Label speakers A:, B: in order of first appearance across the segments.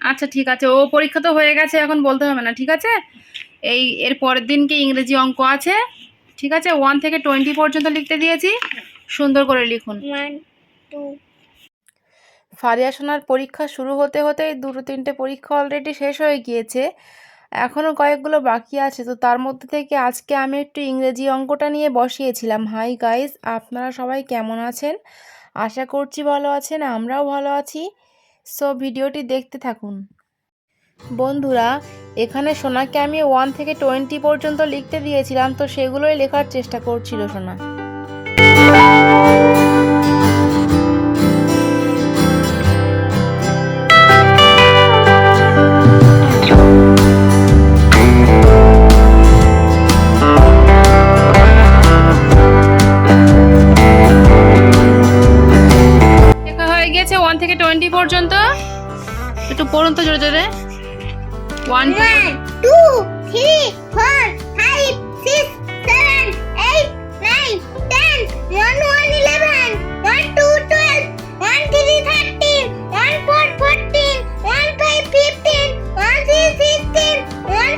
A: আচ্ছা ঠিক আছে। ও পরীক্ষা তো হয়ে গেছে এখন বলতে হবে না ঠিক আছে? এই এর পরের দিনকে ইংরেজি অঙ্ক আছে? ঠিক আছে? ওয়ান থেকে টোয়েন্টি পর্যন্ত লিখতে দিয়েছি। সুন্দর করে লিখুন। ফারিয়া সোনার পরীক্ষা শুরু হতে হতেই দুটো তিনটে পরীক্ষা অলরেডি শেষ হয়ে গিয়েছে। এখনও কয়েকগুলো বাকি আছে তো তার মধ্যে থেকে আজকে আমি একটু ইংরেজি অঙ্কটা নিয়ে বসিয়েছিলাম। হাই গাইস আপনারা সবাই কেমন আছেন? আশা করছি ভালো আছেন, আমরাও ভালো আছি। সো ভিডিওটি দেখতে থাকুন। বন্ধুরা, এখানে সোনাকে আমি ওয়ান থেকে টোয়েন্টি পর্যন্ত লিখতে দিয়েছিলাম, তো সেগুলোই লেখার চেষ্টা করছিল সোনা। হয়ে গেছে ওয়ান থেকে টোয়েন্টি পর্যন্ত। একটু পড়ুন তো জোরে জোরে। One
B: two three four five six seven eight nine ten one one eleven one two twelve one three thirteen one four one five fifteen one three sixteen one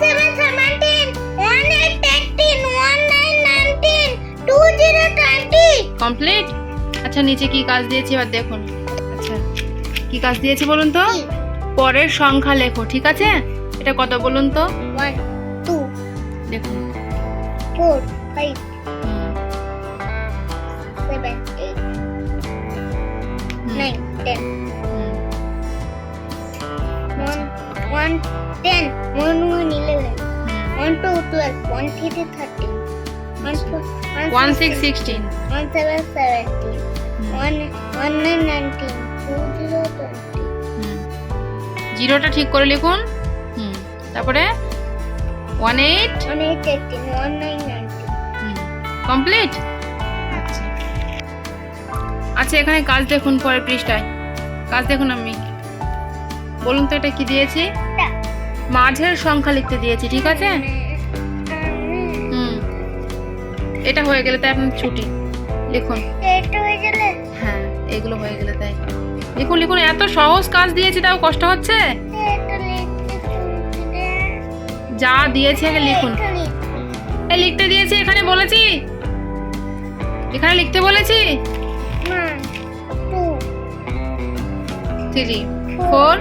B: one eight one nine two zero
A: complete আচ্ছা নিচে কি কাজ দিয়েছি এবার দেখুন। আচ্ছা, কি কাজ দিয়েছে বলুন তো? পরের সংখ্যা লেখো ঠিক আছে? এটা কত বলুন তো? দেখুন।
B: 1 6 16 1 7 17 1 1 19
A: জিরোটা ঠিক করে লিখুন। হুম তারপরে ওয়ান এইট. কমপ্লিট? আচ্ছা। আচ্ছা এখানে কাজ দেখুন পরের পৃষ্ঠায়। কাজ দেখুন আমি। বলুন তো এটা কি দিয়েছি। মাঝের সংখ্যা লিখতে দিয়েছি ঠিক আছে? হুম। এটা হয়ে গেলে তাই আপনার ছুটি। লিখুন।
B: হ্যাঁ
A: এগুলো হয়ে গেলে তাই। লিখুন লিখুন, এত সহজ কাজ দিয়েছি, তাও কষ্ট হচ্ছে। যা দিয়েছি আগে লিখুন। এই লিখতে দিয়েছি, এখানে বলেছি? এখানে লিখতে বলেছি? Three, four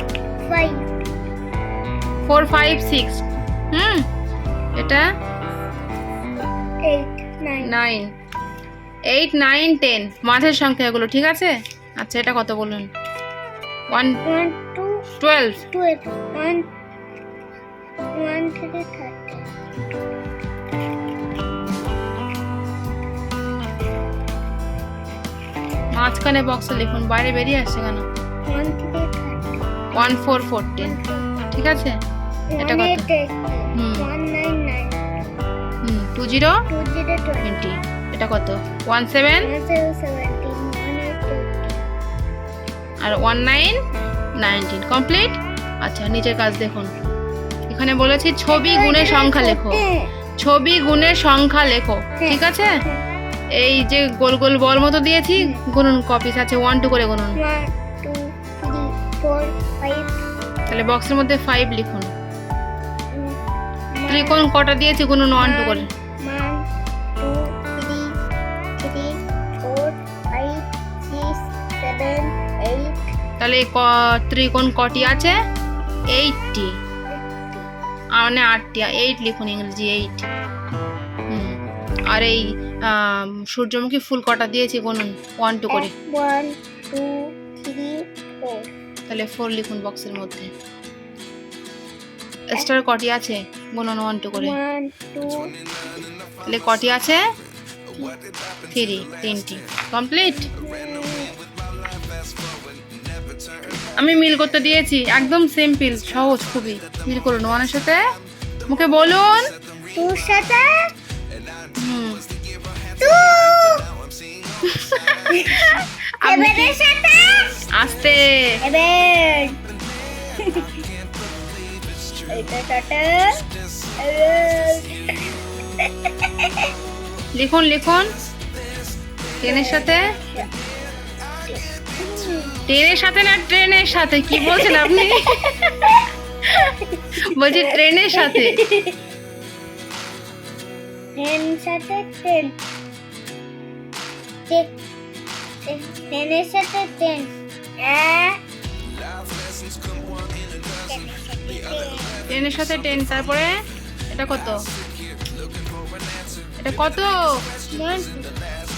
A: four, five, six. হুম, এটা? নাইন। Eight, nine, ten. মাঝের সংখ্যা এগুলো ঠিক আছে? আচ্ছা এটা কত বলুন? মাঝখানে বক্সে লিখুন বাইরে বেরিয়ে আসছে কেন? ওয়ান ফোর ফোরটিন ঠিক আছে? এটা কত? হুম। টু জিরো টোয়েন্টি এটা কত? ওয়ান সেভেন
B: সেভেন
A: আর ওয়ান নাইন নাইনটিন কমপ্লিট আচ্ছা নিচের কাজ দেখুন। এখানে বলেছি ছবি গুণের সংখ্যা লেখো। ছবি গুণের সংখ্যা লেখো ঠিক আছে? এই যে গোল গোল বল মতো দিয়েছি গুনুন কপিস আছে ওয়ান টু করে গুনুন. তাহলে বক্সের মধ্যে ফাইভ লিখুন। ত্রিকোণ কটা দিয়েছি গুনুন ওয়ান টু করে। তাহলে ক- ত্রিকোণ কটি আছে? এইটটি। মানে আটটি এইট লিখুন ইংরেজি এইট। আর এই সূর্যমুখী ফুল কটা দিয়েছি গুনুন ওয়ান টু করে. তাহলে ফোর লিখুন বক্সের মধ্যে। স্টার কটি আছে? গুনুন ওয়ান টু করে। তাহলে কটি আছে? থ্রি তিনটি। কমপ্লিট আমি মিল করতে দিয়েছি। একদম সিম্পল সহজ খুবই। মিল করুন ওয়ানের সাথে। মুখে বলুন।
B: two সাথে?
A: আস্তে. লিখুন লিখুন। টেনের সাথে? ট্রেনের সাথে না ট্রেনের সাথে? কি বলছেন আপনি? বলছি ট্রেনের সাথে।
B: টেন সাথে টেন টেনের সাথে টেন
A: ট্রেনের সাথে ট্রেন তারপরে এটা কত? এটা কত?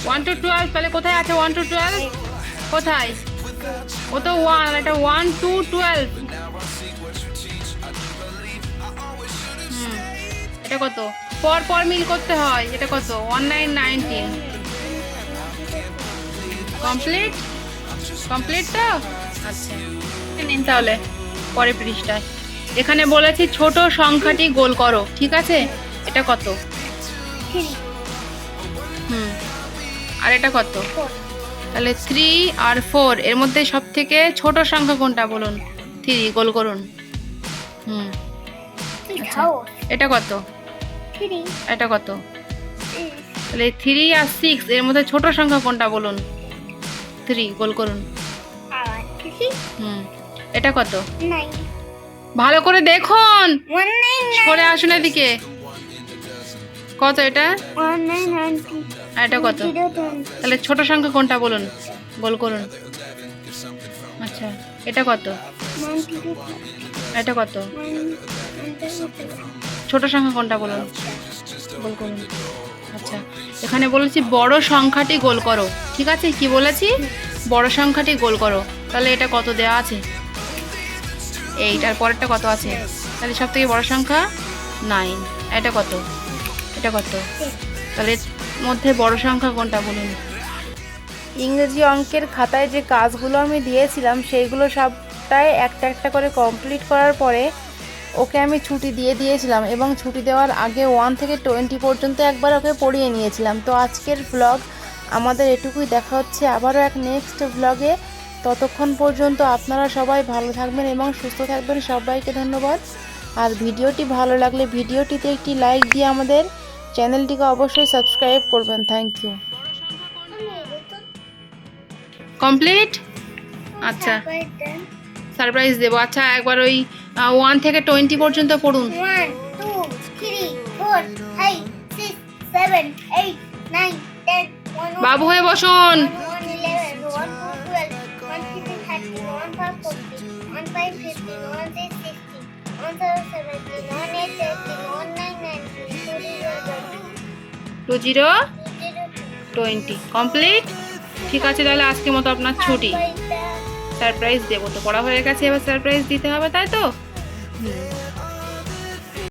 A: ওয়ান টু টুয়েলভ তাহলে কোথায় আছে? ওয়ান টু টুয়েলভ কোথায়? ও তো ওয়ান এটা ওয়ান টু টুয়েলভ এটা কত? পর পর মিল করতে হয়। এটা কত? One nine nineteen complete complete তো? আচ্ছা। নিন তাহলে পরে পৃষ্ঠায়। এখানে বলেছি ছোট সংখ্যাটি গোল করো ঠিক আছে? এটা কত? হুম। আর এটা কত? তাহলে থ্রি আর ফোর এর মধ্যে সব থেকে ছোট সংখ্যা কোনটা বলুন? থ্রি গোল করুন। হুম। এটা কত? এটা কত? তাহলে থ্রি আর সিক্স এর মধ্যে ছোট সংখ্যা কোনটা বলুন? থ্রি গোল করুন। হুম। এটা কত? ভালো করে দেখুন। সরে আসুন এদিকে। কত এটা? আর এটা কত? তাহলে ছোট সংখ্যা কোনটা বলুন? গোল করুন। আচ্ছা এটা কত? এটা কত? ছোট সংখ্যা কোনটা বলুন? গোল করুন। আচ্ছা এখানে বলেছি বড় সংখ্যাটি গোল করো। ঠিক আছে? কি বলেছি? বড় সংখ্যাটি গোল করো। তাহলে এটা কত দেওয়া আছে? এইটার পরেরটা কত আছে? তাহলে সব থেকে বড় সংখ্যা নাইন। এটা কত? এটা কত? তাহলে মধ্যে বড় সংখ্যা কোনটা বলুন? ইংরেজি অঙ্কের খাতায় যে কাজগুলো আমি দিয়েছিলাম, সেইগুলো সবটাই একটা একটা করে কমপ্লিট করার পরে ওকে আমি ছুটি দিয়ে দিয়েছিলাম এবং ছুটি দেওয়ার আগে ওয়ান থেকে টোয়েন্টি পর্যন্ত একবার ওকে পড়িয়ে নিয়েছিলাম। তো আজকের ব্লগ আমাদের এটুকুই। দেখা হচ্ছে আবারও এক নেক্সট ব্লগে ততক্ষণ পর্যন্ত আপনারা সবাই ভালো থাকবেন এবং সুস্থ থাকবেন। সবাইকে ধন্যবাদ। আর ভিডিওটি ভালো লাগলে ভিডিওটিতে একটি লাইক দিয়ে আমাদের চ্যানেলটিকে অবশ্যই সাবস্ক্রাইব করবেন থ্যাংক ইউ কমপ্লিট আচ্ছা সারপ্রাইজ দেবো আচ্ছা একবার ওই ওয়ান থেকে টোয়েন্টি পর্যন্ত পড়ুন বাবু হয়ে বসুন
B: one, five, fourteen, one, six, sixteen, one, seven, seventeen, one, eight, eighteen, one,
A: two zero twenty. Complete? ঠিক আছে তাহলে আজকে মতো আপনার ছুটি। সারপ্রাইজ দেবো তো পড়া হয়ে গেছে এবার সারপ্রাইজ দিতে হবে তাই তো? হুম।